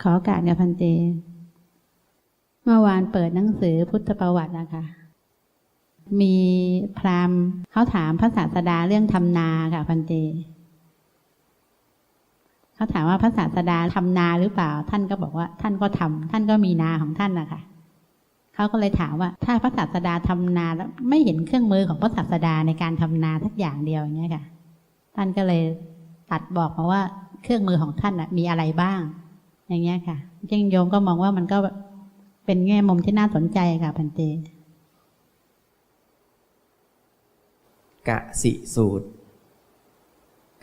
ขอโอกาสเนี่ยพันเตเมื่อวานเปิดหนังสือพุทธประวัตินะคะมีพราหมณ์เขาถามพระศาสดาเรื่องทำนาค่ะพันเตเขาถามว่าพระศาสดาทำนาหรือเปล่า ท่านก็บอกว่า ท่านก็ทำท่านก็มีนาของท่านนะคะเขาก็เลยถามว่า ถ้าพระศาสดาทำนาแล้ว ไม่เห็นเครื่องมือของพระศาสดาในการทำนาทักอย่างเดียวอย่างเงี้ยค่ะ ท่านก็เลยตัดบอกมาว่าเครื่องมือของท่านมีอะไรบ้าง อย่างเงี้ยค่ะจริงโยมก็มองว่ามันก็เป็นแง่มุมที่น่าสนใจค่ะพันเตกะสิสูตร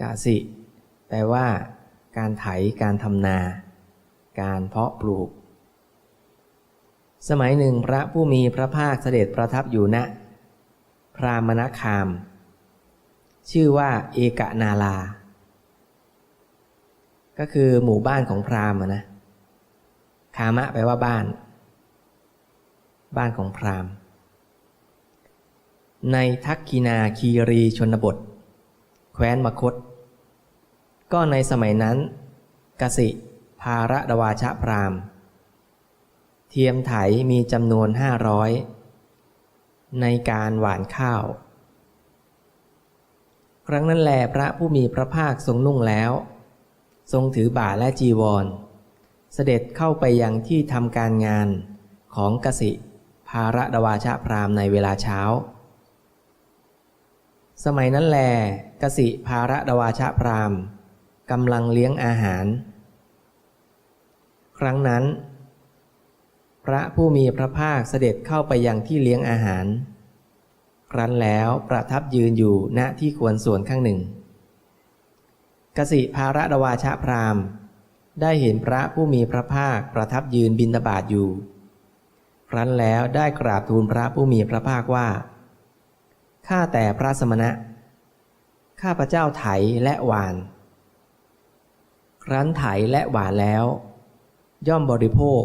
กะสิ แปลว่า การไถการทำนา การเพาะปลูก สมัยหนึ่งพระผู้มีพระภาคเสด็จประทับอยู่ณพรามณคาม ชื่อว่าเอกนาลา ก็คือหมู่บ้านของพราหมณ์นะคามะแปลว่าบ้าน บ้านของพราหมณ์ ในทักกินาคีรีชนบท แคว้นมคต ก็ในสมัยนั้น กสิภาระดวาชะพราหมณ์ เทียมไถมีจำนวนห้าร้อยในการหวานข้าว ครั้งนั้นแลพระผู้มีพระภาคทรงนุ่งแล้ว ทรงถือบาและจีวร เสด็จเข้าไปยังที่ทำการงานของกสิภาระดวาชะพรามในเวลาเช้า สมัยนั้นแลกสิภาระดวาชะพรามกำลังเลี้ยงอาหาร ครั้งนั้น พระผู้มีพระภาคเสด็จเข้าไปยังที่เลี้ยงอาหาร ครั้นแล้วประทับยืนอยู่ณที่ควรส่วนข้างหนึ่ง กสิภาระดวาชะพรามได้เห็นพระผู้มีพระภาคประทับยืนบินตบาทอยู่ ครั้นแล้วได้กราบทูลพระผู้มีพระภาคว่า ข้าแต่พระสมณะ ข้าพระเจ้าไถและหวาน ครั้นไถและหวานแล้ว ย่อมบริโภค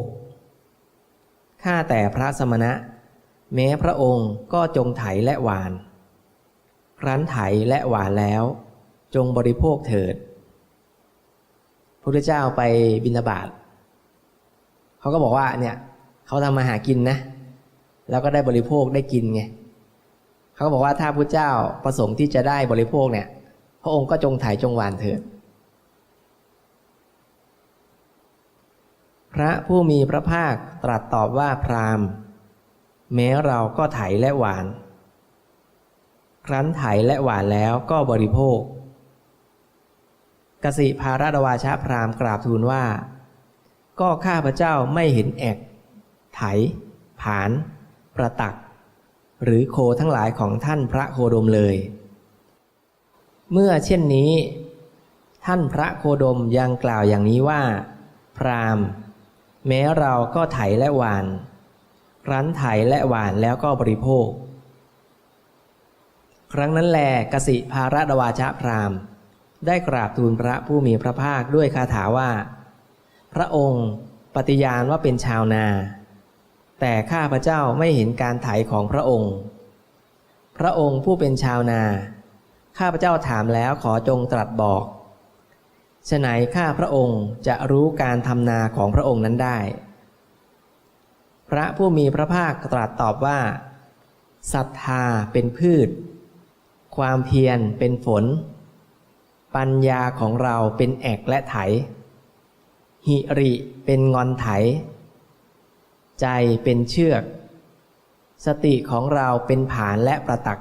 ข้าแต่พระสมณะ แม้พระองค์ก็จงไถและหวาน ครั้นไถและหวานแล้ว จงบริโภคเถิดพระพุทธเจ้าไปบิณฑบาตเขาก็บอกว่าเนี่ยเขาทำมาหากินนะ แล้วก็ได้บริโภคได้กินไงเขาบอกว่าถ้าพระเจ้าประสงค์ที่จะได้บริโภคเนี่ย พระองค์ก็จงถ่ายจงหวานเถิด พระผู้มีพระภาคตรัสตอบว่าพราหมณ์ แม้เราก็ไถและหวาน ครั้นไถและหวานแล้วก็บริโภค กสิภารดวาชะพรามกราบทูลว่า ก็ข้าพระเจ้าไม่เห็นแอกไถ ผาน ประตัก หรือโคทั้งหลายของท่านพระโคดมเลย เมื่อเช่นนี้ ท่านพระโคดมยังกล่าวอย่างนี้ว่า พรามแม้เราก็ไถและหวาน รั้นไถและหวานแล้วก็บริโภค ครั้งนั้นแลกสิภาระดวาชะพรามณ์ ได้กราบทูลพระผู้มีพระภาคด้วยคาถาว่า พระองค์ปฏิญาณว่าเป็นชาวนา แต่ข้าพระเจ้าไม่เห็นการไถของพระองค์ พระองค์ผู้เป็นชาวนา ข้าพระเจ้าถามแล้วขอจงตรัสบอกฉไหนข้าพระองค์จะรู้การทำนาของพระองค์นั้นได้ พระผู้มีพระภาคตรัสตอบว่าศรัทธาเป็นพืช ความเพียรเป็นฝน ปัญญาของเราเป็นแอกและไถ หิริเป็นงอนไถ ใจเป็นเชือก สติของเราเป็นผานและประตัก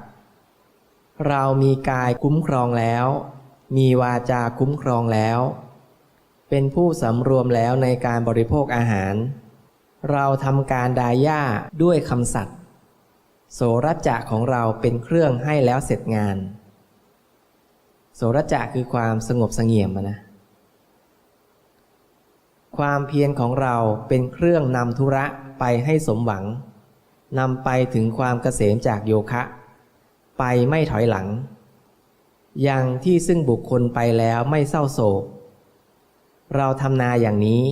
เรามีกายคุ้มครองแล้ว มีวาจาคุ้มครองแล้ว เป็นผู้สำรวมแล้วในการบริโภคอาหาร เราทำการดาย่าด้วยคำสัตย์โสรจะของเราเป็นเครื่องให้แล้วเสร็จงาน โสรจะคือความสงบสงี่ยมนะ ความเพียรของเราเป็นเครื่องนำธุระไปให้สมหวังนำไปถึงความเกษมจากโยคะ ไปไม่ถอยหลัง ยังที่ซึ่งบุคคลไปแล้วไม่เศร้าโศก เราทำนาอย่างนี้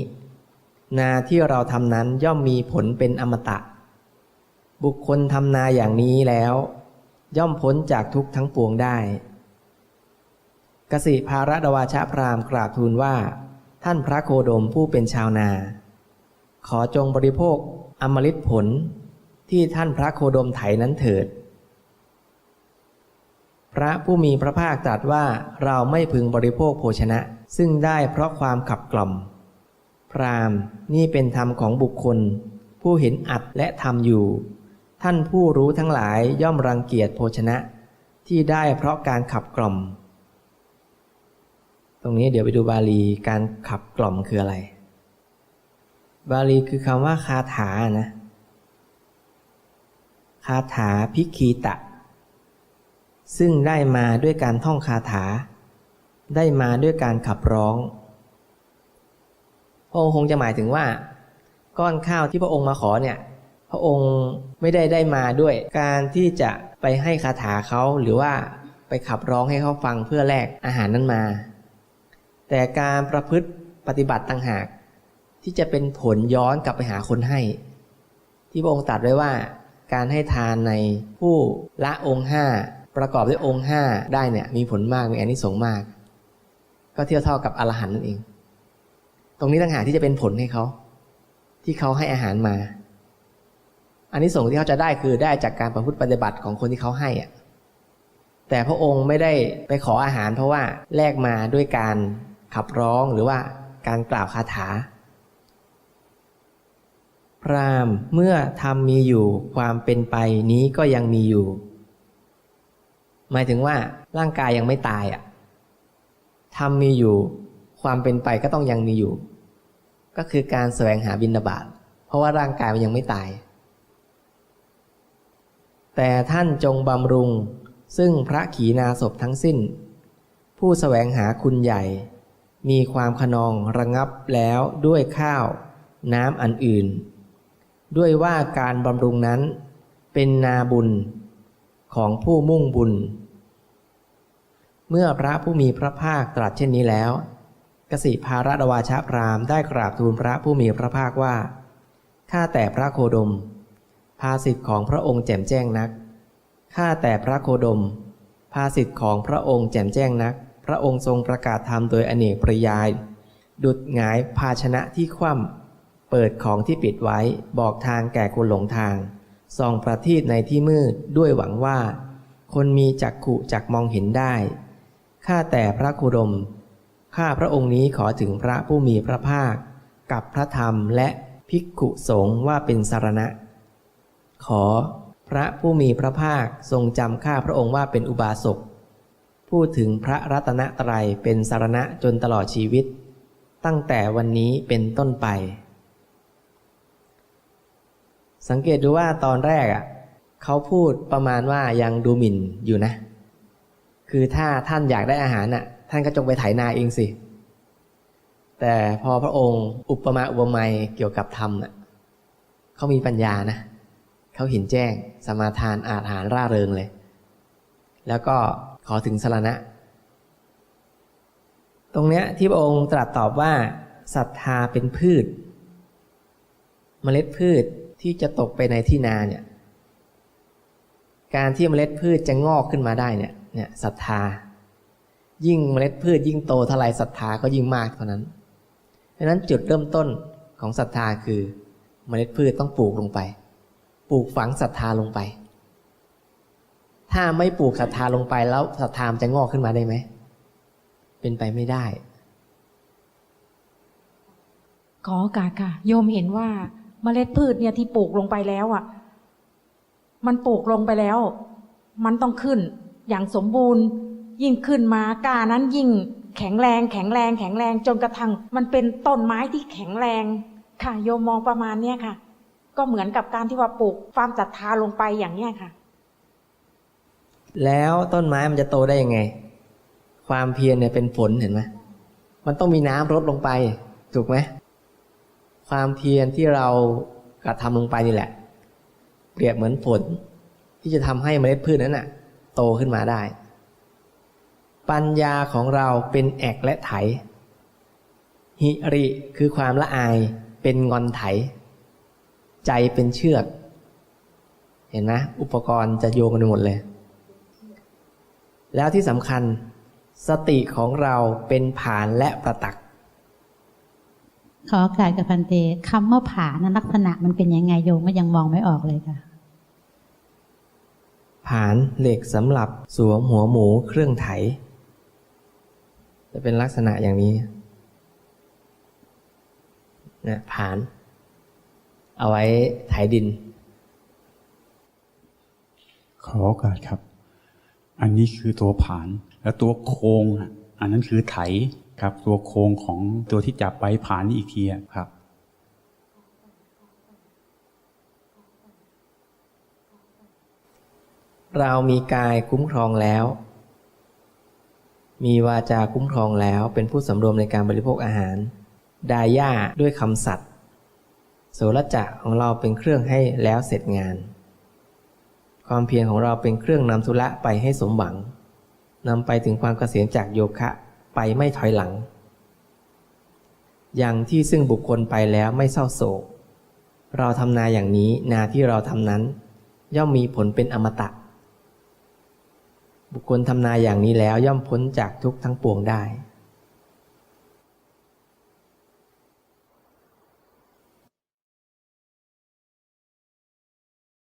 นาที่เราทำนั้นย่อมมีผลเป็นอมตะ บุคคลทำนาอย่างนี้แล้ว ย่อมพ้นจากทุกข์ทั้งปวงได้ กสิภารดวาชะพรามกราบทูลว่า ท่านพระโคดมผู้เป็นชาวนา ขอจงบริโภคอมฤตผลที่ท่านพระโคดมไถนั้นเถิด พระผู้มีพระภาคตรัสว่าเราไม่พึงบริโภคโภชนะ ซึ่งได้เพราะความขับกล่อม พรามนี่เป็นธรรมของบุคคล ผู้เห็นอัดและทำอยู่ ท่านผู้รู้ทั้งหลายย่อมรังเกียจโภชนะ ที่ได้เพราะการขับกล่อม ตรงนี้เดี๋ยวไปดูบาลีการขับกล่อมคืออะไร บาลีคือคำว่าคาถานะ คาถาพิคีตะ ซึ่งได้มาด้วยการท่องคาถา ได้มาด้วยการขับร้อง พระองค์คงจะหมายถึงว่า ก้อนข้าวที่พระองค์มาขอเนี่ย พระองค์ไม่ได้ได้มาด้วยการที่จะไปให้คาถาเขาหรือว่าไปขับร้องให้เขาฟังเพื่อแลกอาหารนั้นมา แต่การประพฤติปฏิบัติต่างหาก ที่จะเป็นผลย้อนกลับไปหาคนให้ ที่พระองค์ตรัสไว้ว่า การให้ทานในผู้ละองค์ห้าประกอบด้วยองค์ห้าได้เนี่ยมีผลมากมีอนิสงส์มาก ก็เทียบเท่ากับอรหันต์นั่นเอง ตรงนี้ต่างหากที่จะเป็นผลให้เขา ที่เขาให้อาหารมาอันนี้ส่งส์ที่เขาจะได้คือได้จากการประพฤติปฏิบัติของคนที่เขาให้อะแต่พระองค์ไม่ได้ไปขออาหารเพราะว่าแลกมาด้วยการ ขับร้องหรือว่าการกล่าวคาถา พรามเมื่อทำมีอยู่ความเป็นไปนี้ก็ยังมีอยู่ หมายถึงว่าร่างกายยังไม่ตายอะทำมีอยู่ ความเป็นไปก็ต้องยังมีอยู่ ก็คือการแสวงหาบินาบาตเพราะว่าร่างกายมันยังไม่ตาย แต่ท่านจงบำรุงซึ่งพระขีณาสพทั้งสิ้น ผู้แสวงหาคุณใหญ่ มีความขนองระงับแล้วด้วยข้าว น้ำอันอื่น ด้วยว่าการบำรุงนั้นเป็นนาบุญของผู้มุ่งบุญ เมื่อพระผู้มีพระภาคตรัสเช่นนี้แล้ว กสิภาระดวาชพรามได้กราบทูลพระผู้มีพระภาคว่า ข้าแต่พระโคดม ภาสิทธิ์ของพระองค์แจ่มแจ้งนัก ข้าแต่พระโคดม ภาสิทธิ์ของพระองค์แจ่มแจ้งนัก ระองค์ทรงประกาศธรรมโดยอเนกปริยาย ดุดหงายภาชนะที่คว่ำเปิดของที่ปิดไว้บอกทางแก่คนหลงทางส่องประทีปในที่มืดด้วยหวังว่า คนมีจักขุจักมองเห็นได้ข้าแต่พระโคดมข้าพระองค์นี้ขอถึงพระผู้มีพระภาค กับพระธรรมและภิกขุสงฆ์ว่าเป็นสารณะ ขอ พระผู้มีพระภาคทรงจำข้าพระองค์ว่าเป็นอุบาสก พูดถึงพระรัตนตรัยเป็นสารณะจนตลอดชีวิต ตั้งแต่วันนี้เป็นต้นไป สังเกตดูว่าตอนแรกอะเขาพูดประมาณว่ายังดูหมิ่นอยู่นะ คือถ้าท่านอยากได้อาหารน่ะ ท่านก็จงไปไถนาเองสิ แต่พอพระองค์อุปมาอุปไมยเกี่ยวกับธรรมน่ะเขามีปัญญานะเขาเห็นแจ้งสมาทานอาหารร่าเริงเลย แล้วก็ ขอถึงสรณะ ตรงเนี้ยที่พระองค์ตรัสตอบว่าศรัทธาเป็นพืช เมล็ดพืชที่จะตกไปในที่นาเนี่ย การที่เมล็ดพืชจะงอกขึ้นมาได้เนี่ย เนี่ยศรัทธา ยิ่งเมล็ดพืชยิ่งโตเท่าไรศรัทธาก็ยิ่งมากเท่านั้นดังนั้นจุดเริ่มต้นของศรัทธาคือ เมล็ดพืชต้องปลูกลงไป ปลูกฝังศรัทธาลงไป ถ้าไม่ปลูกศรัทธาลงไปแล้วศรัทธามจะงอกขึ้นมาได้ไหม เป็นไปไม่ได้ขอโอกาสค่ะ โยมเห็นว่าเมล็ดพืชเนี่ยที่ปลูกลงไปแล้วอะ มันปลูกลงไปแล้ว มันต้องขึ้น อย่างสมบูรณ์ ยิ่งขึ้นมากานั้นยิ่งแข็งแรง แข็งแรง แข็งแรงจนกระทั่งมันเป็นต้นไม้ที่แข็งแรง ค่ะ โยมมองประมาณเนี้ยค่ะ ก็เหมือนกับการที่ว่าปลูกฟามศรัทธาลงไปอย่างเนี้ยค่ะ แล้วต้นไม้มันจะโตได้ยังไง ความเพียรเนี่ยเป็นผลเห็นไหมมันต้องมีน้ำรดลงไป ถูกไหมความเพียรที่เรากระทำลงไปนี่แหละ เปรียบเหมือนฝน ที่จะทำให้เมล็ดพืชนั้นน่ะ โตขึ้นมาได้ ปัญญาของเราเป็นแอกและไถ หิริคือความละอายเป็นงอนไถ ใจเป็นเชือก เห็นไหมอุปกรณ์จะโยงกันหมดเลย แล้วที่สำคัญสติของเราเป็นผานและประตัก ขอโอกาสกับพันเตคำว่าผานั้นลักษณะมันเป็นยังไงโยมก็ยังมองไม่ออกเลยค่ะ ผานเหล็กสำหรับสวมหัวหมูเครื่องไถ จะเป็นลักษณะอย่างนี้นะผาน เอาไว้ไถดิน ขอโอกาสครับ อันนี้คือตัวผาน แล้วตัวโครงอะอันนั้นคือไถครับ ตัวโครงของตัวที่จับไปผานนี่อีกทีครับเรามีกายคุ้มครองแล้ว มีวาจาคุ้มครองแล้ว เป็นผู้สำรวมในการบริโภคอาหาร ดาย่าด้วยคำสัตย์โสรจะของเราเป็นเครื่องให้แล้วเสร็จงาน ความเพียรของเราเป็นเครื่องนำธุระไปให้สมหวังนำไปถึงความเกษียณจากโยคะไปไม่ถอยหลัง อย่างที่ซึ่งบุคคลไปแล้วไม่เศร้าโศก เราทำนาอย่างนี้นาที่เราทำนั้น ย่อมมีผลเป็นอมตะ บุคคลทำนาอย่างนี้แล้วย่อมพ้นจากทุกข์ทั้งปวงได้